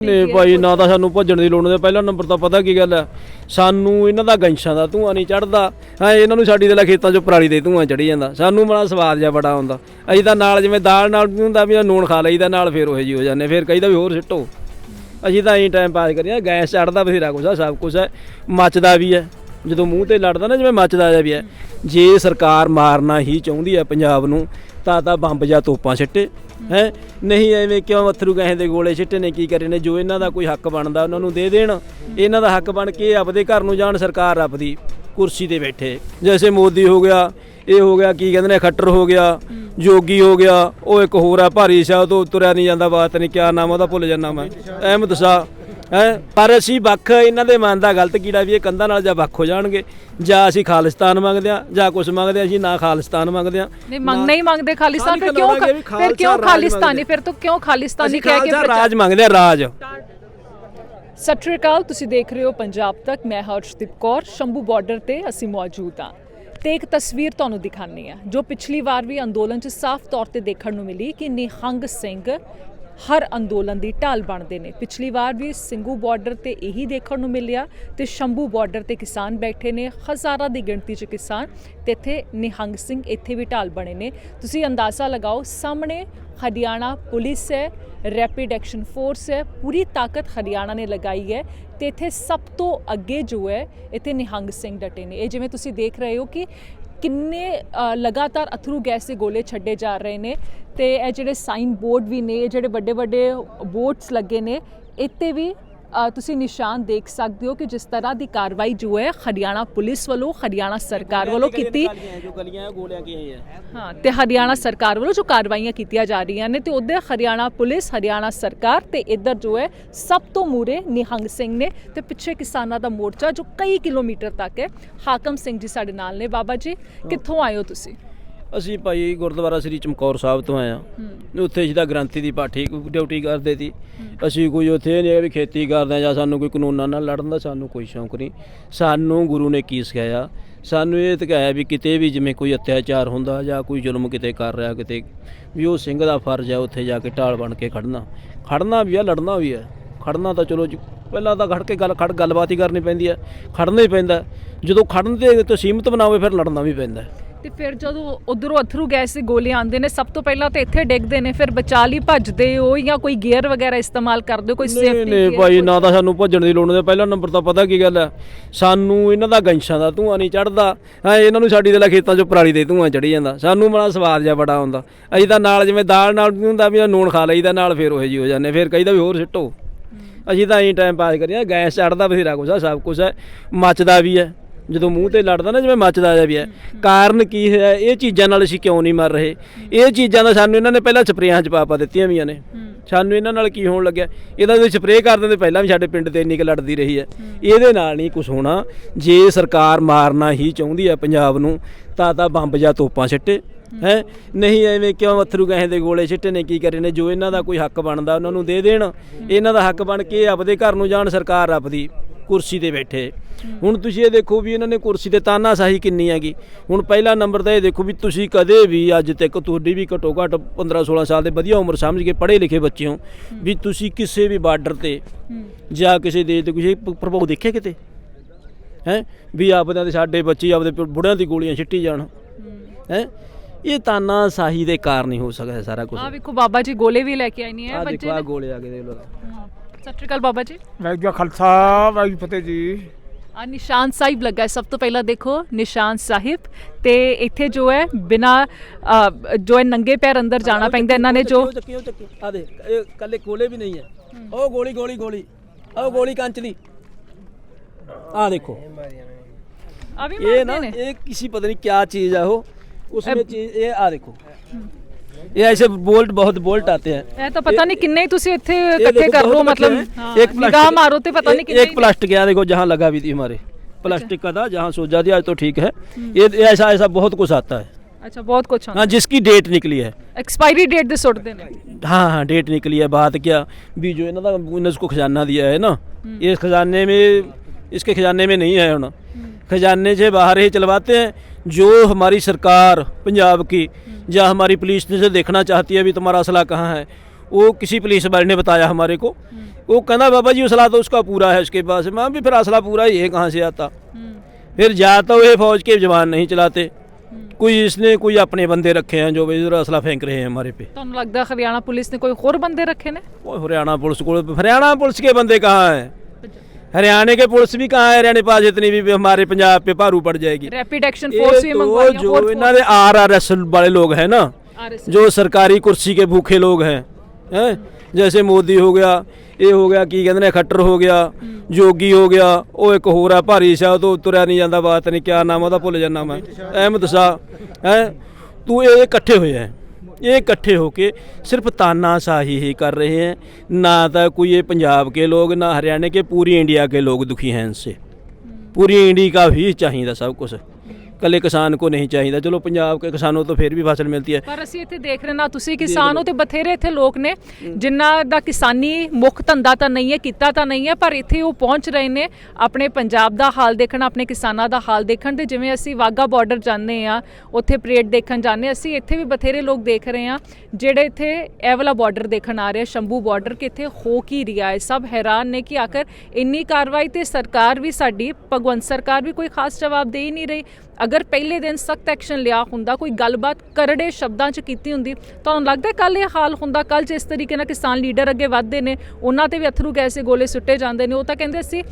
ਨੇ ਭਾਈ ਨਾ ਤਾਂ ਸਾਨੂੰ ਭੱਜਣ ਦੀ ਲੋੜ ਨਹੀਂ ਪਹਿਲਾ ਨੰਬਰ ਤਾਂ ਪਤਾ ਕੀ ਗੱਲ ਹੈ? ਸਾਨੂੰ ਇਹਨਾਂ ਦਾ ਗੰਸ਼ਾਂ ਦਾ ਧੂਆਂ ਨਹੀਂ ਚੜਦਾ ਹਾਂ ਇਹਨਾਂ ਨੂੰ ਸਾਡੀ ਦੇ ਲਾ ਖੇਤਾਂ 'ਚੋਂ ਪਰਾਲੀ ਦੇ ਧੂਆਂ ਚੜੀ ਜਾਂਦਾ। ਸਾਨੂੰ ਬੜਾ ਸਵਾਦ ਜਿਹਾ ਬੜਾ ਆਉਂਦਾ। ਅਸੀਂ ਤਾਂ ਨਾਲ ਜਿਵੇਂ ਦਾਲ ਨਾਲ ਵੀ ਹੁੰਦਾ ਵੀ ਨੂਣ ਖਾ ਲਈਦਾ ਨਾਲ ਫੇਰ ਉਹੇ ਜੀ ਹੋ ਜਾਂਦੇ। ਫੇਰ ਕਹੀਦਾ ਵੀ ਹੋਰ ਸਿੱਟੋ। ਅਸੀਂ ਤਾਂ ਐਂ ਟਾਈਮ ਪਾਸ ਕਰੀਏ ਗੈਸ ਚੜਦਾ ਬਥੇਰਾ ਕੁਛ ਆ ਸਭ ਕੁਛ ਹੈ ਮੱਚਦਾ ਵੀ ਹੈ। ਜਦੋਂ ਮੂੰਹ ਤੇ ਲੜਦਾ ਨਾ ਜਿਵੇਂ ਮੱਚਦਾ ਜਿਹਾ ਵੀ ਹੈ। ਜੇ ਸਰਕਾਰ ਮਾਰਨਾ ਹੀ ਚਾਹੁੰਦੀ ਹੈ ਪੰਜਾਬ ਨੂੰ ਤਾਂ ਤਾਂ ਬੰਬ ਜਾਂ ਤੋਪਾਂ ਸਿੱਟੇ, ਹੈ? ਨਹੀਂ ਐਵੇਂ ਕਿਉਂ ਅਥਰੂ ਕਹੇ ਦੇ ਗੋਲੇ ਛਿੱਟੇ ਨੇ, ਕੀ ਕਰੇ ਨੇ? ਜੋ ਇਹਨਾਂ ਦਾ ਕੋਈ ਹੱਕ ਬਣਦਾ ਉਹਨਾਂ ਨੂੰ ਦੇ ਦੇਣ। ਇਹਨਾਂ ਦਾ ਹੱਕ ਬਣ ਕੇ ਆਪਦੇ ਘਰ ਨੂੰ ਜਾਣ, ਸਰਕਾਰ ਆਪਦੀ ਕੁਰਸੀ ਤੇ ਬੈਠੇ। ਜੈਸੇ ਮੋਦੀ ਹੋ ਗਿਆ, ਇਹ ਹੋ ਗਿਆ, ਕੀ ਕਹਿੰਦੇ ਨੇ, ਖੱਟਰ ਹੋ ਗਿਆ, ਜੋਗੀ ਹੋ ਗਿਆ, ਉਹ ਇੱਕ ਹੋਰ ਆ, ਭਾਰੀ ਸ਼ਾਹ ਤੋਂ ਤੁਰਿਆ ਨਹੀਂ ਜਾਂਦਾ, ਬਾਤ ਨਹੀਂ, ਕਿਆ ਨਾਮ ਉਹਦਾ, ਭੁੱਲ ਜਾਂਦਾ ਮੈਂ। ਅਹਿਮਦ ਸ਼ਾਹ। ਹੈ? ਪਰ ਅਸੀਂ ਵੱਖ ਇਹਨਾਂ ਦੇ ਮਨ ਦਾ ਗਲਤ ਕੀੜਾ ਵੀ ਇਹ ਕੰਧਾਂ ਨਾਲ ਜਾਂ ਵੱਖ ਹੋ ਜਾਣਗੇ ਜਾਂ ਅਸੀਂ ਖਾਲਿਸਤਾਨ ਮੰਗਦੇ ਆ ਜਾਂ ਕੁਝ ਮੰਗਦੇ ਆ ਅਸੀਂ ਨਾ ਖਾਲਿਸਤਾਨ ਮੰਗਦੇ ਆ। ਨਹੀਂ ਮੰਗਣਾ ਹੀ ਮੰਗਦੇ ਖਾਲਿਸਤਾਨ ਫਿਰ ਕਿਉਂ ਫਿਰ ਕਿਉਂ ਖਾਲਿਸਤਾਨੀ। ਫਿਰ ਤੋਂ ਕਿਉਂ ਖਾਲਿਸਤਾਨੀ ਕਹਿ ਕੇ ਰਾਜ ਮੰਗਦੇ ਆ ਰਾਜ। ਸਤਿ ਸ਼੍ਰੀ ਅਕਾਲ ਤੁਸੀਂ ਦੇਖ ਰਹੇ ਹੋ ਪੰਜਾਬ ਤੱਕ ਮੈਂ ਹਰਸ਼ਦੀਪ ਕੌਰ ਸ਼ੰਭੂ ਬਾਰਡਰ ਤੇ ਅਸੀਂ ਮੌਜੂਦ ਹਾਂ। ਤੇ ਇੱਕ ਤਸਵੀਰ ਤੁਹਾਨੂੰ ਦਿਖਾਣੀ ਹੈ ਜੋ ਪਿਛਲੀ ਵਾਰ ਵੀ ਅੰਦੋਲਨ 'ਚ ਸਾਫ਼ ਤੌਰ ਤੇ ਦੇਖਣ ਨੂੰ ਮਿਲੀ ਕਿ ਨਿਹੰਗ ਸਿੰਘ ਹਰ ਅੰਦੋਲਨ ਦੀ ਢਾਲ ਬਣਦੇ ਨੇ। ਪਿਛਲੀ ਵਾਰ ਵੀ ਸਿੰਘੂ ਬਾਰਡਰ ਤੇ ਇਹੀ ਦੇਖਣ ਨੂੰ ਮਿਲਿਆ ਤੇ ਸ਼ੰਭੂ ਬਾਰਡਰ ਤੇ ਕਿਸਾਨ ਬੈਠੇ ਨੇ, ਹਜ਼ਾਰਾਂ ਦੀ ਗਿਣਤੀ 'ਚ ਕਿਸਾਨ। ਤੇ ਇੱਥੇ ਨਿਹੰਗ ਸਿੰਘ ਇੱਥੇ ਵੀ ਢਾਲ ਬਣੇ ਨੇ। ਤੁਸੀਂ ਅੰਦਾਜ਼ਾ ਲਗਾਓ, ਸਾਹਮਣੇ ਹਰਿਆਣਾ ਪੁਲਿਸ ਹੈ ਰੈਪਿਡ ਐਕਸ਼ਨ ਫੋਰਸ ਹੈ, ਪੂਰੀ ਤਾਕਤ ਹਰਿਆਣਾ ਨੇ ਲਗਾਈ ਹੈ ਤੇ ਇੱਥੇ ਸਭ ਤੋਂ ਅੱਗੇ ਜੋ ਹੈ, ਇੱਥੇ ਨਿਹੰਗ ਸਿੰਘ ਡਟੇ ਨੇ। ਇਹ ਜਿਵੇਂ ਤੁਸੀਂ ਦੇਖ ਰਹੇ ਹੋ ਕਿ ਕਿੰਨੇ ਲਗਾਤਾਰ ਅਥਰੂ ਗੈਸ ਦੇ ਗੋਲੇ ਛੱਡੇ ਜਾ ਰਹੇ ਨੇ ਤੇ ਇਹ ਜਿਹੜੇ ਸਾਈਨ ਬੋਰਡ ਵੀ ਨੇ, ਇਹ ਜਿਹੜੇ ਵੱਡੇ ਵੱਡੇ ਬੋਰਡਸ ਲੱਗੇ ਨੇ, ਇੱਥੇ ਵੀ ਤੁਸੀਂ ਨਿਸ਼ਾਨ ਦੇਖ ਸਕਦੇ ਹੋ ਕਿ ਜਿਸ ਤਰ੍ਹਾਂ ਦੀ ਕਾਰਵਾਈ ਜੋ ਹੈ ਹਰਿਆਣਾ ਪੁਲਿਸ ਵੱਲੋਂ ਹਰਿਆਣਾ ਸਰਕਾਰ ਵੱਲੋਂ ਕੀਤੀ। ਜੋ ਗਲੀਆਂ ਗੋਲਿਆਂ ਕੀ ਹੈ ਹਾਂ ਤੇ ਹਰਿਆਣਾ ਸਰਕਾਰ ਵੱਲੋਂ ਜੋ ਕਾਰਵਾਈਆਂ ਕੀਤੀਆਂ ਜਾ ਰਹੀਆਂ ਨੇ ਤੇ ਉਹਦੇ ਹਰਿਆਣਾ ਪੁਲਿਸ ਹਰਿਆਣਾ ਸਰਕਾਰ ਤੇ ਇੱਧਰ ਜੋ ਹੈ ਸਭ ਤੋਂ ਮੂਰੇ ਨਿਹੰਗ ਸਿੰਘ ਨੇ ਤੇ ਪਿੱਛੇ ਕਿਸਾਨਾਂ ਦਾ ਮੋਰਚਾ ਜੋ ਕਈ ਕਿਲੋਮੀਟਰ ਤੱਕ ਹੈ। ਹਾਕਮ ਸਿੰਘ ਜੀ ਸਾਡੇ ਨਾਲ ਨੇ ਬਾਬਾ ਜੀ ਕਿੱਥੋਂ ਆਏ ਹੋ ਤੁਸੀਂ? ਅਸੀਂ ਭਾਈ ਗੁਰਦੁਆਰਾ ਸ੍ਰੀ ਚਮਕੌਰ ਸਾਹਿਬ ਤੋਂ ਆਏ ਆ ਉੱਥੇ ਜਿਹਦਾ ਗ੍ਰੰਥੀ ਦੀ ਪਾਠੀ ਡਿਊਟੀ ਕਰਦੇ ਸੀ। ਅਸੀਂ ਕੋਈ ਉੱਥੇ ਨਹੀਂ ਵੀ ਖੇਤੀ ਕਰਦੇ ਆ ਜਾਂ ਸਾਨੂੰ ਕੋਈ ਕਾਨੂੰਨਾਂ ਨਾਲ ਲੜਨ ਦਾ ਸਾਨੂੰ ਕੋਈ ਸ਼ੌਂਕ ਨਹੀਂ। ਸਾਨੂੰ ਗੁਰੂ ਨੇ ਕੀ ਸਿਖਾਇਆ? ਸਾਨੂੰ ਇਹ ਸਿਖਾਇਆ ਵੀ ਕਿਤੇ ਵੀ ਜਿਵੇਂ ਕੋਈ ਅਤਿਆਚਾਰ ਹੁੰਦਾ ਜਾਂ ਕੋਈ ਜ਼ੁਲਮ ਕਿਤੇ ਕਰ ਰਿਹਾ ਕਿਤੇ ਵੀ ਉਹ ਸਿੰਘ ਦਾ ਫਰਜ਼ ਹੈ ਉੱਥੇ ਜਾ ਕੇ ਢਾਲ ਬਣ ਕੇ ਖੜਨਾ। ਖੜਨਾ ਵੀ ਆ ਲੜਨਾ ਵੀ ਹੈ। ਖੜਨਾ ਤਾਂ ਚਲੋ ਪਹਿਲਾਂ ਤਾਂ ਖੜ ਕੇ ਗੱਲ ਖੜ ਗੱਲਬਾਤ ਹੀ ਕਰਨੀ ਪੈਂਦੀ ਹੈ। ਖੜਨਾ ਹੀ ਪੈਂਦਾ ਜਦੋਂ ਖੜਨ ਦੇ ਤੋਂ ਸੀਮਤ ਬਣਾਵੇ ਫਿਰ ਲੜਨਾ ਵੀ ਪੈਂਦਾ। ਤੇ ਫਿਰ ਜਦੋਂ ਉਧਰੋਂ ਅਥਰੂ ਗੈਸ ਦੇ ਗੋਲੇ ਆਉਂਦੇ ਨੇ ਸਭ ਤੋਂ ਪਹਿਲਾਂ ਤੇ ਇੱਥੇ ਡਿੱਗਦੇ ਨੇ ਫਿਰ ਬਚਾ ਲਈ ਭੱਜਦੇ ਹੋ ਜਾਂ ਕੋਈ ਗੇਅਰ ਵਗੈਰਾ ਇਸਤੇਮਾਲ ਕਰਦੇ ਹੋ ਕੋਈ ਨਹੀਂ ਸੇਫਟੀ ਨਹੀਂ ਭਾਈ ਨਾ ਤਾਂ ਸਾਨੂੰ ਭੱਜਣ ਦੀ ਲੋੜ ਨਹੀਂ ਪਹਿਲਾ ਨੰਬਰ ਤਾਂ ਪਤਾ ਕੀ ਗੱਲ ਹੈ ਸਾਨੂੰ ਇਹਨਾਂ ਦਾ ਗੰਸ਼ਾਂ ਦਾ ਧੂਆਂ ਨਹੀਂ ਚੜਦਾ ਹਾਂ ਇਹਨਾਂ ਨੂੰ ਸਾਡੀ ਦੇ ਖੇਤਾਂ 'ਚੋਂ ਪਰਾਲੀ ਦੇ ਧੂਆਂ ਚੜੀ ਜਾਂਦਾ ਸਾਨੂੰ ਬੜਾ ਸਵਾਦ ਜਿਹਾ ਬੜਾ ਆਉਂਦਾ ਅਸੀਂ ਤਾਂ ਨਾਲ ਜਿਵੇਂ ਦਾਲ ਨਾਲ ਹੁੰਦਾ ਵੀ ਨੂਣ ਖਾ ਲਈਦਾ ਨਾਲ ਫੇਰ ਉਹੇ ਜੀ ਹੋ ਜਾਂਦੇ ਫੇਰ ਕਹੀਦਾ ਵੀ ਹੋਰ ਸਿੱਟੋ। ਅਸੀਂ ਤਾਂ ਐਂ ਟਾਈਮ ਪਾਸ ਕਰੀਏ ਗੈਸ ਚੜਦਾ ਬਥੇਰਾ ਕੁਛ ਆ ਸਭ ਕੁਛ ਹੈ ਮੱਚਦਾ ਵੀ ਹੈ। ਜਦੋਂ ਮੂੰਹ ਤੇ ਲੜਦਾ ਨਾ ਜਿਵੇਂ ਮੱਚਦਾ ਜਿਹਾ ਵੀ ਹੈ। ਕਾਰਨ ਕੀ ਹੈ? ਇਹ ਚੀਜ਼ਾਂ ਨਾਲ ਅਸੀਂ ਕਿਉਂ ਨਹੀਂ ਮਰ ਰਹੇ? ਇਹ ਚੀਜ਼ਾਂ ਦਾ ਸਾਨੂੰ ਇਹਨਾਂ ਨੇ ਪਹਿਲਾਂ ਸਪਰੇਆਂ 'ਚ ਪਾ ਪਾ ਦਿੱਤੀਆਂ ਵੀਆਂ ਨੇ। ਸਾਨੂੰ ਇਹਨਾਂ ਨਾਲ ਕੀ ਹੋਣ ਲੱਗਿਆ? ਇਹਦਾ ਜੇ ਸਪਰੇਅ ਕਰ ਦਿੰਦੇ ਪਹਿਲਾਂ ਵੀ ਸਾਡੇ ਪਿੰਡ ਤੇ ਇੰਨੀ ਕੁ ਲੜਦੀ ਰਹੀ ਹੈ। ਇਹਦੇ ਨਾਲ ਨਹੀਂ ਕੁਝ ਹੋਣਾ। ਜੇ ਸਰਕਾਰ ਮਾਰਨਾ ਹੀ ਚਾਹੁੰਦੀ ਹੈ ਪੰਜਾਬ ਨੂੰ ਤਾਂ ਤਾਂ ਬੰਬ ਜਾਂ ਤੋਪਾਂ ਸਿੱਟੇ। ਹੈ? ਨਹੀਂ ਐਵੇਂ ਕਿਉਂ ਅਥਰੂ ਕਹੇ ਦੇ ਗੋਲੇ ਸਿੱਟੇ ਨੇ ਕੀ ਕਰੇ ਨੇ? ਜੋ ਇਹਨਾਂ ਦਾ ਕੋਈ ਹੱਕ ਬਣਦਾ ਉਹਨਾਂ ਨੂੰ ਦੇ ਦੇਣ। ਇਹਨਾਂ ਦਾ ਹੱਕ ਬਣ ਕੇ ਆਪਦੇ ਘਰ ਨੂੰ ਜਾਣ ਸਰਕਾਰ ਆਪਦੀ। ਕੁਰਸੀ ਤੇ ਬੈਠੇ। ਹੁਣ ਤੁਸੀਂ ਇਹ ਦੇਖੋ ਵੀ ਇਹਨਾਂ ਨੇ ਕੁਰਸੀ ਤੇ ਤਾਨਾਸ਼ਾਹੀ ਕਿੰਨੀ ਹੈਗੀ। ਹੁਣ ਪਹਿਲਾ ਨੰਬਰ ਤਾਂ ਇਹ ਦੇਖੋ ਵੀ ਤੁਸੀਂ ਕਦੇ ਵੀ ਅੱਜ ਤੱਕ ਤੁਹਾਡੀ ਵੀ ਘਟੋ ਘੱਟ 15 16 ਸਾਲ ਦੇ ਵਧੀਆ ਉਮਰ ਸਮਝ ਕੇ ਪੜ੍ਹੇ ਲਿਖੇ ਬੱਚੇ ਹੋ ਵੀ ਤੁਸੀਂ ਕਿਸੇ ਵੀ ਬਾਰਡਰ ਤੇ ਜਾਂ ਕਿਸੇ ਦੇਸ਼ ਤੇ ਕਿਸੇ ਪ੍ਰਭਾਵ ਦੇਖਿਆ ਕਿਤੇ? ਹੈ? ਵੀ ਆਪਦਿਆਂ ਦੇ ਸਾਡੇ ਬੱਚੇ ਆਪਦੇ ਬੁੜਿਆਂ ਦੀ ਗੋਲੀਆਂ ਛਿੱਟੀ ਜਾਣ। ਹੈ? ਇਹ ਤਾਨਾਸ਼ਾਹੀ ਦੇ ਕਾਰਨ ਹੀ ਹੋ ਸਕਦਾ ਸਾਰਾ ਕੁਝ ਆ ਵੇਖੋ ਬਾਬਾ ਜੀ ਗੋਲੇ ਵੀ ਲੈ ਕੇ ਆਏ ਨਹੀਂ ਹੈ ਆ ਬੱਚੇ ਦੇਖੋ ਆ। ਗੋਲੇ ਆ ਗਏ ਦੇਖ ਲਓ। ਸਤਿ ਸ਼੍ਰੀ ਅਕਾਲ ਬਾਬਾ ਜੀ। ਵਾਹਿਗੁਰੂ ਜੀ ਕਾ ਖਾਲਸਾ ਵਾਹਿਗੁਰੂ ਜੀ ਕੀ ਫਤਿਹ ਜੀ। ਆ ਨਿਸ਼ਾਨ ਸਾਹਿਬ ਲੱਗਾ ਹੈ। ਸਭ ਤੋਂ ਪਹਿਲਾਂ ਦੇਖੋ ਨਿਸ਼ਾਨ ਸਾਹਿਬ ਤੇ ਇੱਥੇ ਜੋ ਹੈ ਬਿਨਾ ਜੋ ਹੈ ਨੰਗੇ ਪੈਰ ਅੰਦਰ ਜਾਣਾ ਪੈਂਦਾ ਇਹਨਾਂ ਨੇ ਜੋ। ਚੱਕੀ ਉਹ ਚੱਕੀ। ਆ ਦੇ ਇਹ ਕੱਲੇ ਕੋਲੇ ਵੀ ਨਹੀਂ ਹੈ। ਉਹ ਗੋਲੀ ਗੋਲੀ ਗੋਲੀ। ਉਹ ਗੋਲੀ ਕੰਚ ਦੀ ਆ ਦੇਖੋ। ਆ ਵੀ ਇਹ ਨਾ ਮਾਰਦੇ ਨੇ। ਇਹ ਕਿਸੇ ਪਤਾ ਨਹੀਂ ਕੀ ਚੀਜ਼ ਆ ਉਹ। ਉਸ ਵਿੱਚ ਚੀਜ਼ ਇਹ ਆ ਦੇਖੋ। ये ऐसे बोल्ट बहुत बोल्ट आते हैं ਇਹ ਤਾਂ ਪਤਾ ਨਹੀਂ ਕਿੰਨੇ ਹੀ ਤੁਸੀਂ ਇੱਥੇ ये ਇਕੱਠੇ देखो, ਕਰ बहुत ਲਓ रखे ਮਤਲਬ हैं। ਹਾਂ, एक ਨਿਗਾਹ प्लास्टिक- ਮਾਰੋ ਤੇ ਪਤਾ ਨਹੀਂ एक- ਕਿੰਨੇ एक प्लास्टिक यहाँ देखो जहाँ लगा भी थी हमारे प्लास्टिक का था जहाँ सो जाती आज तो ठीक है ये ये ऐसा ऐसा बहुत कुछ आता है ਅੱਛਾ ਬਹੁਤ ਕੁਝ हाँ जिसकी डेट निकली है ਐਕਸਪਾਇਰੀ ਡੇਟ ਦੇ ਸੁੱਟਦੇ ਨੇ हाँ हाँ डेट निकली है बात क्या भी जो इन्होंने इन्होंने इसको खजाना दिया है ना ये खजाने में इसके खजाने में नहीं है ना खजाने से बाहर ही चलवाते हैं जो हमारी सरकार पंजाब की या हमारी पुलिस से देखना चाहती है भी तुम्हारा असला कहाँ है वो किसी पुलिस वाले ने बताया हमारे को वो कहना बाबा जी असला तो उसका पूरा है उसके पास मैं भी फिर असला पूरा ही है कहाँ से आता फिर जाता हुए फौज के जवान नहीं चलाते कोई इसने कोई अपने बंदे रखे हैं जो भी इधर असला फेंक रहे हैं हमारे पे ਤੁਹਾਨੂੰ ਲੱਗਦਾ ਹਰਿਆਣਾ ਪੁਲਿਸ ਨੇ ਕੋਈ ਹੋਰ ਬੰਦੇ ਰੱਖੇ ਨੇ वो हरियाणा पुलिस को हरियाणा पुलिस के बंदे कहाँ हैं हरियाणा के पुलिस भी कहाँ है हरियाणा पास इतनी भी हमारे पंजाब पे भारू पड़ जाएगी रैपिड एक्शन फोर्स भी तो जो इन्होंने आर आर एस वाले लोग हैं ना जो सरकारी कुर्सी के भूखे लोग हैं हैं जैसे मोदी ਹੋ ਗਿਆ ਇਹ ਹੋ ਗਿਆ ਕੀ ਕਹਿੰਦੇ ਨੇ ਖੱਟਰ ਹੋ ਗਿਆ ਜੋਗੀ ਹੋ ਗਿਆ ਉਹ ਇੱਕ ਹੋਰ ਆ ਭਾਰੀ ਸ਼ਾਹ ਤੋਂ ਤੁਰਿਆ ਨਹੀਂ ਜਾਂਦਾ ਬਾਤ ਨਹੀਂ ਕਿਆ ਨਾਮ ਉਹਦਾ ਭੁੱਲ ਜਾਂਦਾ ਮੈਂ ਅਹਿਮਦ ਸ਼ਾਹ ਹੈ ਤੂੰ ਇਹ ਇਕੱਠੇ ਹੋਏ ਐ ਇਹ ਇਕੱਠੇ ਹੋ ਕੇ ਸਿਰਫ ਤਾਨਾਸ਼ਾਹੀ ही कर रहे हैं ना तो कोई ये पंजाब के लोग ना हरियाणा के पूरी इंडिया के लोग दुखी हैं इनसे पूरी इंडिया का भी चाहिए सब कुछ ਕੱਲੇ ਕਿਸਾਨ ਕੋ ਨਹੀਂ ਚਾਹੀਦਾ। ਚਲੋ ਪੰਜਾਬ ਕੇ ਕਿਸਾਨੋਂ ਤੋਂ ਫਿਰ ਵੀ ਫਸਲ ਮਿਲਤੀ ਹੈ। ਪਰ ਅਸੀਂ ਇੱਥੇ ਦੇਖ ਰਹੇ ਨਾ ਤੁਸੀਂ ਕਿਸਾਨ ਹੋ ਤੇ ਬਥੇਰੇ ਇੱਥੇ ਲੋਕ ਨੇ ਜਿਨ੍ਹਾਂ ਦਾ ਕਿਸਾਨੀ ਮੁੱਖ ਧੰਦਾ ਤਾਂ ਨਹੀਂ ਹੈ ਕੀਤਾ ਤਾਂ ਨਹੀਂ ਹੈ ਪਰ ਇੱਥੇ ਉਹ ਪਹੁੰਚ ਰਹੇ ਨੇ ਆਪਣੇ ਪੰਜਾਬ ਦਾ ਹਾਲ ਦੇਖਣ ਆਪਣੇ ਕਿਸਾਨਾਂ ਦਾ ਹਾਲ ਦੇਖਣ ਤੇ ਜਿਵੇਂ ਅਸੀਂ ਵਾਗਾ ਬਾਰਡਰ ਜਾਂਦੇ ਆ ਉੱਥੇ ਪਰੇਡ ਦੇਖਣ ਜਾਂਦੇ ਅਸੀਂ ਇੱਥੇ ਵੀ ਬਥੇਰੇ ਲੋਕ ਦੇਖ ਰਹੇ ਆ ਜਿਹੜੇ ਇੱਥੇ ਇਹ ਵਾਲਾ ਬਾਰਡਰ ਦੇਖਣ ਆ ਰਹੇ ਸ਼ੰਭੂ ਬਾਰਡਰ ਕਿ ਇੱਥੇ ਹੋ ਕੀ ਰਿਹਾ ਹੈ ਸਭ ਹੈਰਾਨ ਨੇ ਕਿ ਆਖਰ ਇੰਨੀ ਕਾਰਵਾਈ ਤੇ ਸਰਕਾਰ ਵੀ ਸਾਡੀ ਭਗਵੰਤ ਸਰਕਾਰ ਵੀ ਕੋਈ ਖਾਸ ਜਵਾਬ ਦੇ ਹੀ ਨਹੀਂ ਰਹੀ ਅਗਰ ਪਹਿਲੇ ਦਿਨ ਸਖਤ ਐਕਸ਼ਨ ਲਿਆ ਹੁੰਦਾ ਕੋਈ ਗੱਲਬਾਤ ਕਰੜੇ ਸ਼ਬਦਾਂ 'ਚ ਕੀਤੀ ਹੁੰਦੀ ਤੁਹਾਨੂੰ ਲੱਗਦਾ ਕੱਲ ਇਹ ਹਾਲ ਹੁੰਦਾ? ਕੱਲ ਜਿਸ ਤਰੀਕੇ ਨਾਲ ਕਿਸਾਨ ਲੀਡਰ ਅੱਗੇ ਵੱਧਦੇ ਨੇ ਉਹਨਾਂ ਤੇ ਵੀ ਅਥਰੂ ਗੈਸ ਦੇ ਗੋਲੇ ਸੁੱਟੇ ਜਾਂਦੇ ਨੇ ਉਹ ਤਾਂ ਕਹਿੰਦੇ ਸੀ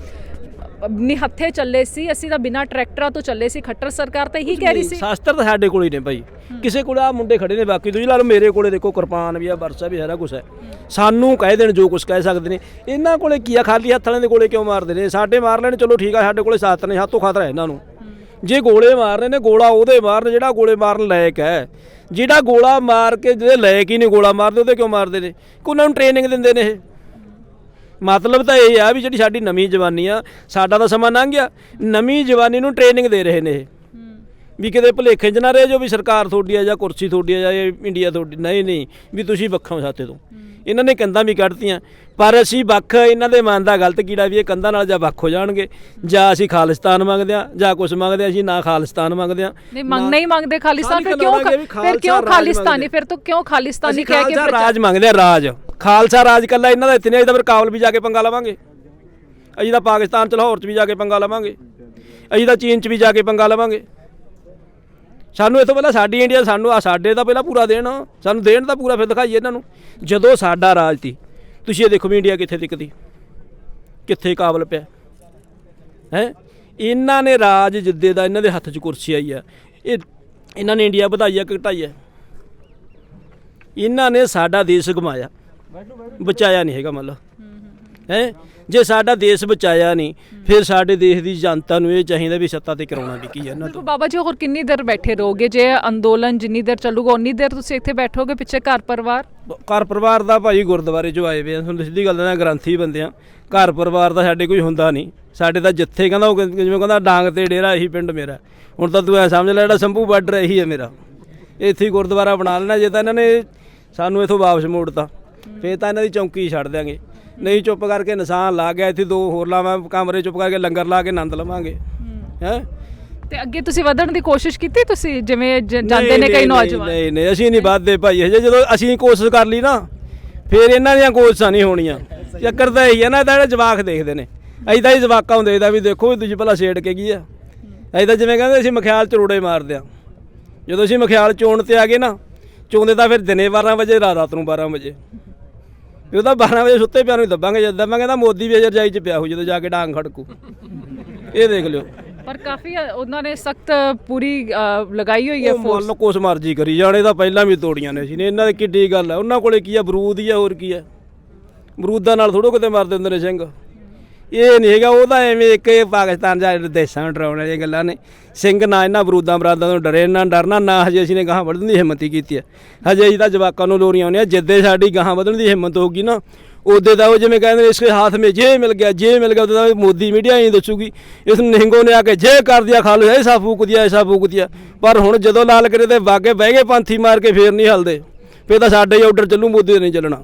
ਨਿਹੱਥੇ ਚੱਲੇ ਸੀ ਅਸੀਂ ਤਾਂ ਬਿਨਾਂ ਟਰੈਕਟਰਾਂ ਤੋਂ ਚੱਲੇ ਸੀ ਖੱਟਰ ਸਰਕਾਰ ਤਾਂ ਇਹੀ ਕਹਿ ਰਹੀ ਸੀ। ਸ਼ਾਸਤਰ ਤਾਂ ਸਾਡੇ ਕੋਲ ਹੀ ਨੇ ਭਾਈ। ਕਿਸੇ ਕੋਲ ਆ ਮੁੰਡੇ ਖੜੇ ਨੇ ਬਾਕੀ ਤੁਸੀਂ ਲਾ ਲਓ ਮੇਰੇ ਕੋਲੇ ਦੇਖੋ ਕਿਰਪਾਨ ਵੀ ਆ ਵਰਸਾ ਵੀ ਸਾਰਾ ਕੁਝ ਹੈ। ਸਾਨੂੰ ਕਹਿ ਦੇਣ ਜੋ ਕੁਝ ਕਹਿ ਸਕਦੇ ਨੇ। ਇਹਨਾਂ ਕੋਲੇ ਕੀ ਆ? ਖਾਲੀ ਹੱਥ ਵਾਲਿਆਂ ਦੇ ਕੋਲੇ ਕਿਉਂ ਮਾਰਦੇ ਨੇ? ਸਾਡੇ ਮਾਰ ਲੈਣ ਚਲੋ ਠੀਕ ਆ ਸਾਡੇ ਕੋਲੇ ਸਾਥ ਨੇ ਹੱਥੋਂ ਖਤਰਾ ਇਹਨਾਂ ਨੂੰ। ਜੇ ਗੋਲੇ ਮਾਰਨੇ ਨੇ, ਗੋਲਾ ਉਹਦੇ ਮਾਰਨ, ਜਿਹੜਾ ਗੋਲੇ ਮਾਰਨ ਲਾਇਕ ਹੈ। ਜਿਹੜਾ ਗੋਲਾ ਮਾਰ ਕੇ ਜਿਹੜੇ ਲਾਇਕ ਹੀ ਨਹੀਂ, ਗੋਲਾ ਮਾਰਦੇ, ਉਹਦੇ ਕਿਉਂ ਮਾਰਦੇ ਨੇ? ਕਿ ਉਹਨਾਂ ਨੂੰ ਟ੍ਰੇਨਿੰਗ ਦਿੰਦੇ ਨੇ ਇਹ। ਮਤਲਬ ਤਾਂ ਇਹ ਆ ਵੀ ਜਿਹੜੀ ਸਾਡੀ ਨਵੀਂ ਜਵਾਨੀ ਆ, ਸਾਡਾ ਤਾਂ ਸਮਾਂ ਲੰਘ ਗਿਆ। ਨਵੀਂ ਜਵਾਨੀ ਨੂੰ ਟ੍ਰੇਨਿੰਗ ਦੇ ਰਹੇ ਨੇ ਇਹ। ਵੀ ਕਿਤੇ ਭੁਲੇਖੇ 'ਚ ਨਾ ਰਹਿ ਜੋ ਵੀ ਸਰਕਾਰ ਤੁਹਾਡੀ ਆ ਜਾਂ ਕੁਰਸੀ ਤੁਹਾਡੀ ਆ ਜਾਂ ਇੰਡੀਆ ਤੁਹਾਡੀ ਨਹੀਂ ਨਹੀਂ ਵੀ ਤੁਸੀਂ ਵੱਖੋਂ ਸਾਤੇ ਤੋਂ। ਇਹਨਾਂ ਨੇ ਕੰਧਾਂ ਵੀ ਕੱਢਤੀਆਂ। ਪਰ ਅਸੀਂ ਵੱਖ ਇਹਨਾਂ ਦੇ ਮਨ ਦਾ ਗਲਤ ਕੀੜਾ ਵੀ ਇਹ ਕੰਧਾਂ ਨਾਲ ਜਾਂ ਵੱਖ ਹੋ ਜਾਣਗੇ। ਜਾਂ ਅਸੀਂ ਖਾਲਿਸਤਾਨ ਮੰਗਦੇ ਆ ਜਾਂ ਕੁਝ ਮੰਗਦੇ ਆ ਅਸੀਂ ਨਾ ਖਾਲਿਸਤਾਨ ਮੰਗਦੇ ਆ ਨਹੀਂ ਮੰਗ ਨਹੀਂ ਮੰਗਦੇ ਖਾਲਿਸਤਾਨ ਫਿਰ ਕਿਉਂ ਫਿਰ ਕਿਉਂ ਖਾਲਿਸਤਾਨੀ। ਫਿਰ ਤੋਂ ਕਿਉਂ ਖਾਲਿਸਤਾਨੀ ਕਹਿ ਕੇ ਰਾਜ ਮੰਗਦੇ ਆ ਰਾਜ। ਖਾਲਸਾ ਰਾਜ ਕੱਲਾ ਇਹਨਾਂ ਦਾ ਇੱਥੇ ਨਹੀਂ ਅਜੇ ਤਾਂ ਫਿਰ ਕਾਬਲ ਵੀ ਜਾ ਕੇ ਪੰਗਾ ਲਵਾਂਗੇ। ਅਸੀਂ ਤਾਂ ਪਾਕਿਸਤਾਨ ਚ ਲਾਹੌਰ ਚ ਵੀ ਜਾ ਕੇ ਪੰਗਾ ਲਵਾਂਗੇ। ਅਸੀਂ ਤਾਂ ਚੀਨ ਚ ਵੀ ਜਾ ਕੇ ਪੰਗਾ ਲਵਾਂਗੇ। ਸਾਨੂੰ ਇਥੋਂ ਪਹਿਲਾਂ ਸਾਡੀ ਇੰਡੀਆ, ਸਾਨੂੰ ਆ ਸਾਡੇ ਦਾ ਪਹਿਲਾਂ ਪੂਰਾ ਦੇਣ, ਸਾਨੂੰ ਦੇਣ ਦਾ ਪੂਰਾ ਫਿਰ ਦਿਖਾਈਏ ਇਹਨਾਂ ਨੂੰ। ਜਦੋਂ ਸਾਡਾ ਰਾਜ ਸੀ, ਤੁਸੀਂ ਇਹ ਦੇਖੋ ਵੀ ਇੰਡੀਆ ਕਿੱਥੇ ਟਿਕਦੀ, ਕਿੱਥੇ ਕਾਬਲ ਪਿਆ। ਹੈ? ਇਹਨਾਂ ਨੇ ਰਾਜ ਜਿੱਦੇ ਦਾ ਇਹਨਾਂ ਦੇ ਹੱਥ 'ਚ ਕੁਰਸੀ ਆਈ ਆ। ਇਹ, ਇਹਨਾਂ ਨੇ ਇੰਡੀਆ ਵਧਾਈ ਆ ਘਟਾਈ ਆ? ਇਹਨਾਂ ਨੇ ਸਾਡਾ ਦੇਸ਼ ਗਮਾਇਆ ਬਚਾਇਆ ਨਹੀਂ ਹੈਗਾ ਮਤਲਬ। ਹੈ? ਜੇ ਸਾਡਾ ਦੇਸ਼ ਬਚਾਇਆ ਨਹੀਂ ਫਿਰ ਸਾਡੇ ਦੇਸ਼ ਦੀ ਜਨਤਾ ਨੂੰ ਇਹ ਚਾਹੀਦਾ ਵੀ ਸੱਤਾ ਤੇ ਕਰਾਉਣਾ ਵੀ ਕੀ ਹੈ ਇਹਨਾਂ ਤੋਂ। ਬਾਬਾ ਜੀ ਹੋਰ ਕਿੰਨੀ ਦੇਰ ਬੈਠੇ ਰਹੋਗੇ? ਜੇ ਅੰਦੋਲਨ ਜਿੰਨੀ ਦੇਰ ਚੱਲੂਗਾ ਉਨੀ ਦੇਰ ਤੁਸੀਂ ਇੱਥੇ ਬੈਠੋਗੇ ਪਿੱਛੇ ਘਰ ਪਰਿਵਾਰ? ਘਰ ਪਰਿਵਾਰ ਦਾ ਭਾਈ ਗੁਰਦੁਆਰੇ ਚ ਆਏ ਵੇ ਆ। ਤੁਹਾਨੂੰ ਸਿੱਧੀ ਗੱਲ ਨਾਲ ਗ੍ਰੰਥੀ ਬੰਦੇ ਆ। ਘਰ ਪਰਿਵਾਰ ਦਾ ਸਾਡੇ ਕੋਈ ਹੁੰਦਾ ਨਹੀਂ। ਸਾਡੇ ਤਾਂ ਜਿੱਥੇ ਕਹਿੰਦਾ ਉਹ ਜਿਵੇਂ ਕਹਿੰਦਾ ਡਾਂਗ ਤੇ ਡੇਰਾ ਇਹੀ ਪਿੰਡ ਮੇਰਾ। ਹੁਣ ਤਾਂ ਤੂੰ ਐ ਸਮਝ ਲੈ ਜਿਹੜਾ ਸੰਭੂ ਬਾਰਡਰ ਇਹੀ ਹੈ ਮੇਰਾ। ਇੱਥੇ ਹੀ ਗੁਰਦੁਆਰਾ ਬਣਾ ਲੈਣਾ ਜੇ ਤਾਂ ਇਹਨਾਂ ਨੇ ਸਾਨੂੰ ਇਥੋਂ ਵਾਪਸ ਮੋੜਤਾ। ਫੇਰ ਤਾਂ ਇਹਨਾਂ ਦੀ ਚੌਂਕੀ ਛੱਡ ਦਿਆਂਗੇ। ਨਹੀਂ ਚੁੱਪ ਕਰਕੇ ਨਿਸ਼ਾਨ ਲਾ ਗਿਆ ਇੱਥੇ ਦੋ ਹੋਰ ਲਾਵਾਂ ਕਮਰੇ ਚੁੱਪ ਕਰਕੇ ਲੰਗਰ ਲਾ ਕੇ ਆਨੰਦ ਲਵਾਂਗੇ। ਹੈ। ਤੇ ਅੱਗੇ ਤੁਸੀਂ ਵਧਣ ਦੀ ਕੋਸ਼ਿਸ਼ ਕੀਤੀ ਤੁਸੀਂ ਜਿਵੇਂ ਜ- ਜਾਂਦੇ ਨੇ ਕਈ ਨੌਜਵਾਨ? ਨਹੀਂ ਨਹੀਂ ਅਸੀਂ ਨਹੀਂ ਵੱਧਦੇ ਭਾਈ ਹਜੇ ਜਦੋਂ ਅਸੀਂ ਕੋਸ਼ਿਸ਼ ਕਰ ਲਈ ਨਾ ਫਿਰ ਇਹਨਾਂ ਦੀਆਂ ਕੋਸ਼ਿਸ਼ਾਂ ਨਹੀਂ ਹੋਣੀਆਂ। ਚੱਕਰ ਤਾਂ ਇਹੀ ਹੈ ਨਾ ਇਹਦਾ ਜਿਹੜੇ ਜਵਾਕ ਦੇਖਦੇ ਨੇ ਅਸੀਂ ਤਾਂ ਇਹ ਜਵਾਕਾਂ ਨੂੰ ਦੇਖਦਾ ਵੀ ਦੇਖੋ ਵੀ ਦੂਜੀ ਭਲਾ ਛੇੜ ਕੇ ਕੀ ਆ? ਅਸੀਂ ਤਾਂ ਜਿਵੇਂ ਕਹਿੰਦੇ ਅਸੀਂ ਮਖਿਆਲ ਚਰੋੜੇ ਮਾਰਦੇ ਆ। ਜਦੋਂ ਅਸੀਂ ਮਖਿਆਲ ਚੋਣ ਤੇ ਆ ਗਏ ਨਾ ਚੋਂਦੇ ਤਾਂ ਫਿਰ ਦਿਨੇ 12 ਵਜੇ ਰਾਤ ਨੂੰ 12 ਵਜੇ। ਵੀ ਉਹ ਤਾਂ 12 ਵਜੇ ਸੁੱਤੇ ਪਿਆ ਨੂੰ ਹੀ ਦੱਬਾਂਗੇ ਜਦ ਦੱਬਾਂਗੇ ਤਾਂ ਮੋਦੀ ਵੀ ਅਜਰ ਜਾਈ ਚ ਪਿਆ ਹੋ ਜਦੋਂ ਜਾ ਕੇ ਡਾਂਗ ਖੜਕੂ। ਇਹ ਦੇਖ ਲਿਓ। ਪਰ ਕਾਫੀ ਉਹਨਾਂ ਨੇ ਸਖਤ ਪੂਰੀ ਲਗਾਈ ਹੋਈ ਹੈ ਫੋਰਸ ਮੰਨ ਲਓ ਕੁਛ ਮਰਜ਼ੀ ਕਰੀ ਜਾਣੇ ਤਾਂ ਪਹਿਲਾਂ ਵੀ ਤੋੜੀਆਂ ਨੇ ਸੀ ਨੇ ਇਹਨਾਂ ਦੀ ਕਿੱਡੀ ਗੱਲ ਹੈ ਉਹਨਾਂ ਕੋਲੇ ਕੀ ਆ ਬਰੂਦ ਹੀ ਆ ਹੋਰ ਕੀ ਆ? ਬਰੂਦਾਂ ਨਾਲ ਥੋੜੋ ਕਿਤੇ ਮਰਦੇ ਹੁੰਦੇ ਨੇ ਸਿੰਘ। ਇਹ ਨਹੀਂ ਹੈਗਾ ਉਹਦਾ ਐਵੇਂ ਇੱਕ ਇਹ ਪਾਕਿਸਤਾਨ ਜਾਂ ਦੇਸ਼ਾਂ ਨੂੰ ਡਰਾਉਣ ਵਾਲੀਆਂ ਗੱਲਾਂ ਨੇ। ਸਿੰਘ ਨਾ ਇਹਨਾਂ ਬਰੂਦਾਂ ਬਰਾਦਾਂ ਤੋਂ ਡਰੇ, ਨਾ ਡਰਨਾ, ਨਾ ਹਜੇ ਅਸੀਂ ਨੇ ਗਾਹਾਂ ਵਧਣ ਦੀ ਹਿੰਮਤ ਹੀ ਕੀਤੀ ਹੈ। ਹਜੇ ਅਸੀਂ ਤਾਂ ਜਵਾਕਾਂ ਨੂੰ ਲੋਰੀਆਂ ਆਉਂਦੀਆਂ, ਜਿੱਦੇ ਸਾਡੀ ਗਾਹਾਂ ਵਧਣ ਦੀ ਹਿੰਮਤ ਹੋਊਗੀ ਨਾ, ਉਹਦੇ ਦਾ ਉਹ ਜਿਵੇਂ ਕਹਿੰਦੇ ਨੇ ਇਸਕੇ ਹੱਥ ਮੇ ਜੇ ਮਿਲ ਗਿਆ ਜੇ ਮਿਲ ਗਿਆ, ਉਹਦੇ ਦਾ ਮੋਦੀ ਮੀਡੀਆ ਹੀ ਦੱਸੂਗੀ, ਇਸ ਨਿਹੰਗੋ ਨੇ ਆ ਕੇ ਜੇ ਕਰ ਦਿਆ, ਖਾ ਲੋ ਐਸਾ ਫੂਕ ਦਿਆ ਐਸਾ ਫੂਕ ਦਿਆ ਪਰ ਹੁਣ ਜਦੋਂ ਲਾਲ ਕਰੇ ਤੇ ਵਾਗੇ ਬਹਿ ਗਏ, ਪੰਥੀ ਮਾਰ ਕੇ ਫੇਰ ਨਹੀਂ ਹਲਦੇ, ਫੇਰ ਤਾਂ ਸਾਡੇ ਹੀ ਆਰਡਰ ਚੱਲੂ, ਮੋਦੀ ਦਾ ਨਹੀਂ ਚੱਲਣਾ।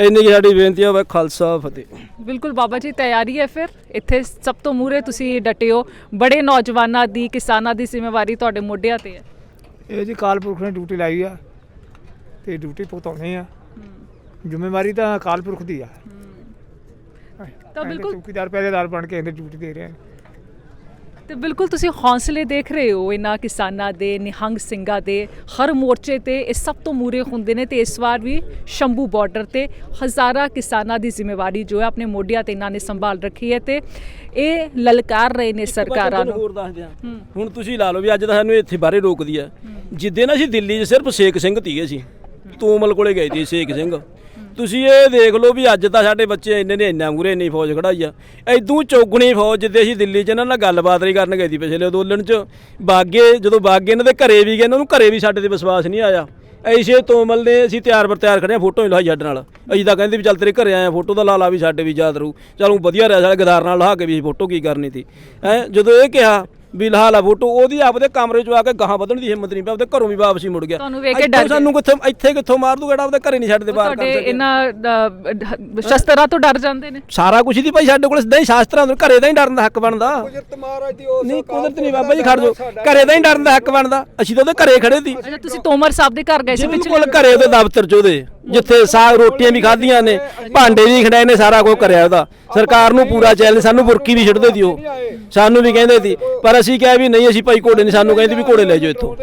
ਇੰਨੀ ਕੁ ਸਾਡੀ ਬੇਨਤੀ ਆ ਵਾ ਖਾਲਸਾ ਫਤਿਹ। ਬਿਲਕੁਲ ਬਾਬਾ ਜੀ ਤਿਆਰੀ ਹੈ ਫਿਰ। ਇੱਥੇ ਸਭ ਤੋਂ ਮੂਰੇ ਤੁਸੀਂ ਡਟੇ ਹੋ ਬੜੇ ਨੌਜਵਾਨਾਂ ਦੀ ਕਿਸਾਨਾਂ ਦੀ ਜ਼ਿੰਮੇਵਾਰੀ ਤੁਹਾਡੇ ਮੋਢਿਆਂ ਤੇ ਹੈ। ਇਹ ਜੀ ਕਾਲਪੁਰਖ ਨੇ ਡਿਊਟੀ ਲਾਈ ਆ ਤੇ ਡਿਊਟੀ ਭੁਗਤਾਉਣੀ ਆ। ਜ਼ਿੰਮੇਵਾਰੀ ਤਾਂ ਅਕਾਲ ਪੁਰਖ ਦੀ ਆ। ਤਾਂ ਬਿਲਕੁਲ ਚੌਕੀਦਾਰ ਪਹਿਰੇਦਾਰ ਬਣ ਕੇ ਇਹਦੇ ਡਿਊਟੀ ਦੇ ਰਹੇ ਆ। ਤੇ ਬਿਲਕੁਲ ਤੁਸੀਂ ਹੌਸਲੇ ਦੇਖ ਰਹੇ ਹੋ ਇਹਨਾਂ ਕਿਸਾਨਾਂ ਦੇ ਨਿਹੰਗ ਸਿੰਘਾਂ ਦੇ। ਹਰ ਮੋਰਚੇ ਤੇ ਇਹ ਸਭ ਤੋਂ ਮੂਰੇ ਹੁੰਦੇ ਨੇ ਤੇ ਇਸ ਵਾਰ ਵੀ ਸ਼ੰਭੂ ਬਾਰਡਰ ਤੇ ਹਜ਼ਾਰਾਂ ਕਿਸਾਨਾਂ ਦੀ ਜ਼ਿੰਮੇਵਾਰੀ ਜੋ ਹੈ ਆਪਣੇ ਮੋਢਿਆਂ ਤੇ ਇਹਨਾਂ ਨੇ ਸੰਭਾਲ ਰੱਖੀ ਹੈ ਤੇ ਇਹ ਲਲਕਾਰ ਰਹੇ ਨੇ ਸਰਕਾਰਾਂ ਨੂੰ। ਹੋਰ ਦੱਸਦੇ ਆ ਹੁਣ ਤੁਸੀਂ ਲਾ ਲਓ ਵੀ ਅੱਜ ਤਾਂ ਸਾਨੂੰ ਇੱਥੇ ਬਾਹਰੇ ਰੋਕਦੀ ਆ ਜਿੱਦੇ ਨਾ ਅਸੀਂ ਦਿੱਲੀ 'ਚ ਸਿਰਫ ਸ਼ੇਖ ਸਿੰਘ ਤੀਗੇ ਸੀ। ਤੂਮਲ ਕੋਲੇ ਗਏ ਸੀ ਸ਼ੇਖ ਸਿੰਘ। ਤੁਸੀਂ ਇਹ ਦੇਖ ਲਓ ਵੀ ਅੱਜ ਤਾਂ ਸਾਡੇ ਬੱਚੇ ਇੰਨੇ ਨੇ, ਇੰਨਾ ਮੂਰੇ ਇੰਨੀ ਫੌਜ ਖੜਾਈ ਆ। ਐਦੂ ਚੌਗਣੀ ਫੌਜ ਜਿੱਦੇ ਅਸੀਂ ਦਿੱਲੀ 'ਚ ਇਹਨਾਂ ਨਾਲ ਗੱਲਬਾਤ ਨਹੀਂ ਕਰਨ ਗਏ ਸੀ ਪਿਛਲੇ ਅੰਦੋਲਨ 'ਚ। ਬਾਗੇ, ਜਦੋਂ ਬਾਗੇ ਇਹਨਾਂ ਦੇ ਘਰੇ ਵੀ ਗਏ, ਇਹਨਾਂ ਨੂੰ ਘਰੇ ਵੀ ਸਾਡੇ ਤੇ ਵਿਸ਼ਵਾਸ ਨਹੀਂ ਆਇਆ। ਐਸੇ ਤੋਮਲ ਨੇ ਅਸੀਂ ਤਿਆਰ ਬਰ ਤਿਆਰ ਖੜੇ ਆ ਫੋਟੋ ਹੀ ਲਹਾਈ ਸਾਡੇ ਨਾਲ। ਅਸੀਂ ਤਾਂ ਕਹਿੰਦੇ ਵੀ ਚੱਲ ਤੇਰੇ ਘਰੇ ਆਏ ਫੋਟੋ ਤਾਂ ਲਾ ਲਾ ਵੀ ਸਾਡੇ ਵੀ ਯਾਦ ਰਹੂ ਚਲੋ ਵਧੀਆ ਰਿਹਾ ਸਾਡੇ ਗਦਾਰ ਨਾਲ ਲਹਾ ਕੇ ਵੀ ਫੋਟੋ ਕੀ ਕਰਨੀ ਸੀ। ਹੈ, ਜਦੋਂ ਇਹ ਕਿਹਾ ਵੀ ਲਹਾ ਲਾ ਫੋਟੋ ਉਹਦੀ ਆਪਦੇ ਕਮਰੇ 'ਚ ਆ ਕੇ ਗਾਹਾਂ ਵਧਣ ਦੀ ਹਿੰਮਤ ਨਹੀਂ ਪਈ ਆਪਦੇ ਘਰੋਂ ਵੀ ਵਾਪਸੀ ਮੁੜ ਗਿਆ। ਤੁਹਾਨੂੰ ਵੇਖ ਕੇ ਇੱਥੋਂ ਡਰ ਗਏ। ਸਾਨੂੰ ਕਿੱਥੇ ਇੱਥੇ ਕਿੱਥੋਂ ਮਾਰ ਦੂਗਾ ਜਿਹੜਾ ਆਪਦੇ ਘਰੇ ਨਹੀਂ ਛੱਡਦੇ ਬਾਹਰ ਤੁਹਾਡੇ ਇਹਨਾਂ ਸ਼ਸਤਰਾਂ ਤੋਂ ਡਰ ਜਾਂਦੇ ਨੇ। ਸਾਰਾ ਕੁਝ ਦੀ ਭਾਈ ਸਾਡੇ ਕੋਲ ਸਿੱਧਾ ਹੀ ਸ਼ਾਸਤਰਾਂ ਤੋਂ ਘਰੇ ਦਾ ਹੀ ਡਰਨ ਦਾ ਹੱਕ ਬਣਦਾ। ਨਹੀਂ ਕੁਦਰਤ ਨਹੀਂ ਬਾਬਾ ਜੀ ਖੜ ਘਰੇ ਦਾ ਹੀ ਡਰਨ ਦਾ ਹੱਕ ਬਣਦਾ। ਅਸੀਂ ਤਾਂ ਉਹਦੇ ਘਰੇ ਖੜੇ ਸੀ। ਅੱਛਾ ਤੁਸੀਂ ਤੋਮਰ ਸਾਹਿਬ ਦੇ ਘਰ ਗਏ ਸੀ ਪਿਛਲੇ ਬਿਲਕੁਲ ਘਰੇ ਉਹਦੇ ਦਫ਼ਤਰ ਚ ਉਹਦੇ ਜਿੱਥੇ ਸਾਗ ਰੋਟੀਆਂ ਵੀ ਖਾਧੀਆਂ ਨੇ ਭਾਂਡੇ ਵੀ ਖੜਾਏ ਨੇ ਸਾਰਾ ਕੁਝ ਕਰਿਆ ਉਹਦਾ। ਸਰਕਾਰ ਨੂੰ ਪੂਰਾ ਚੈਲੰਜ ਸਾਨੂੰ ਬੁਰਕੀ ਵੀ ਛੱਡਦੇ ਸੀ ਉਹ। ਸਾਨੂੰ ਵੀ ਕਹਿੰਦੇ ਸੀ ਪਰ ਅਸੀਂ ਕਿਹਾ ਵੀ ਨਹੀਂ ਅਸੀਂ ਭਾਈ ਘੋੜੇ ਨਹੀਂ ਸਾਨੂੰ ਕਹਿੰਦੇ ਵੀ ਘੋੜੇ ਲੈ ਜਾਓ ਇੱਥੋਂ।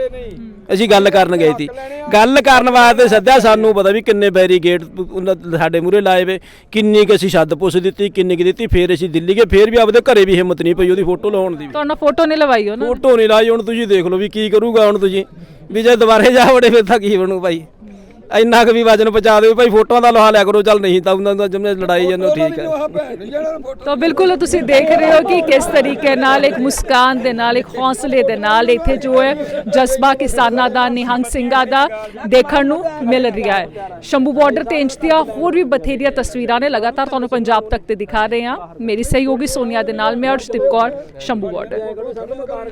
ਅਸੀਂ ਗੱਲ ਕਰਨ ਗਏ ਸੀ। ਗੱਲ ਕਰਨ ਵਾਸਤੇ ਸੱਦਿਆ ਸਾਨੂੰ ਪਤਾ ਵੀ ਕਿੰਨੇ ਬੈਰੀਗੇਟ ਸਾਡੇ ਮੂਰੇ ਲਾਏ ਵੇ ਕਿੰਨੀ ਕਿ ਅਸੀਂ ਛੱਦ ਪੁੱਛ ਦਿੱਤੀ ਕਿੰਨੀ ਕਿ ਦਿੱਤੀ ਫੇਰ ਅਸੀਂ ਦਿੱਲੀ ਗਏ ਫੇਰ ਵੀ ਆਪਦੇ ਘਰੇ ਵੀ ਹਿੰਮਤ ਨਹੀਂ ਪਈ ਉਹਦੀ ਫੋਟੋ ਲਾਉਣ ਦੀ ਤੁਹਾਨੂੰ ਫੋਟੋ ਨਹੀਂ ਲਵਾਈ ਉਹਨਾਂ ਨੇ? ਫੋਟੋ ਨਹੀਂ ਲਾਈ ਹੁਣ ਤੁਸੀਂ ਦੇਖ ਲਓ ਵੀ ਕੀ ਕਰੂਗਾ ਹੁਣ ਤੁਸੀਂ। ਵੀ ਜੇ ਦੁਬਾਰੇ ਜਾ ਵੜੇ ਫਿਰ ਤਾਂ ਕੀ ਬਣੂ ਭਾਈ? ਇੰਨਾ ਕੁ ਵੀ ਵਜਨ ਪਹੁੰਚਾ ਦਿਓ ਭਾਈ ਫੋਟੋਆਂ ਦਾ ਲੋਹਾ ਲਿਆ ਕਰੋ ਚੱਲ ਨਹੀਂ ਤਾਂ ਉਹਨਾਂ ਦਾ ਜਿਵੇਂ ਲੜਾਈ ਜਾਂਦੇ ਠੀਕ ਹੈ। ਤਾਂ ਬਿਲਕੁਲ ਤੁਸੀਂ ਦੇਖ ਰਹੇ ਹੋ ਕਿ ਕਿਸ ਤਰੀਕੇ ਨਾਲ ਇੱਕ ਮੁਸਕਾਨ ਦੇ ਨਾਲ ਇੱਕ ਹੌਸਲੇ ਦੇ ਨਾਲ ਇੱਥੇ ਜੋ ਹੈ ਜਜ਼ਬਾ ਕਿਸਾਨਾਂ ਦਾ ਨਿਹੰਗ ਸਿੰਘਾਂ ਦਾ ਦੇਖਣ ਨੂੰ ਮਿਲ ਰਿਹਾ ਹੈ। ਸ਼ੰਭੂ ਬਾਰਡਰ ਤੇ ਇੰਚ ਦੀਆਂ ਹੋਰ ਵੀ ਬਥੇਰੀਆਂ ਤਸਵੀਰਾਂ ਨੇ ਲਗਾਤਾਰ ਤੁਹਾਨੂੰ ਪੰਜਾਬ ਤੱਕ ਤੇ ਦਿਖਾ ਰਹੇ ਹਾਂ। ਮੇਰੀ ਸਹਿਯੋਗੀ ਸੋਨੀਆ ਦੇ ਨਾਲ ਮੈਂ ਅਰਸ਼ਦੀਪ ਕੌਰ ਸ਼ੰਭੂ ਬਾਰਡਰ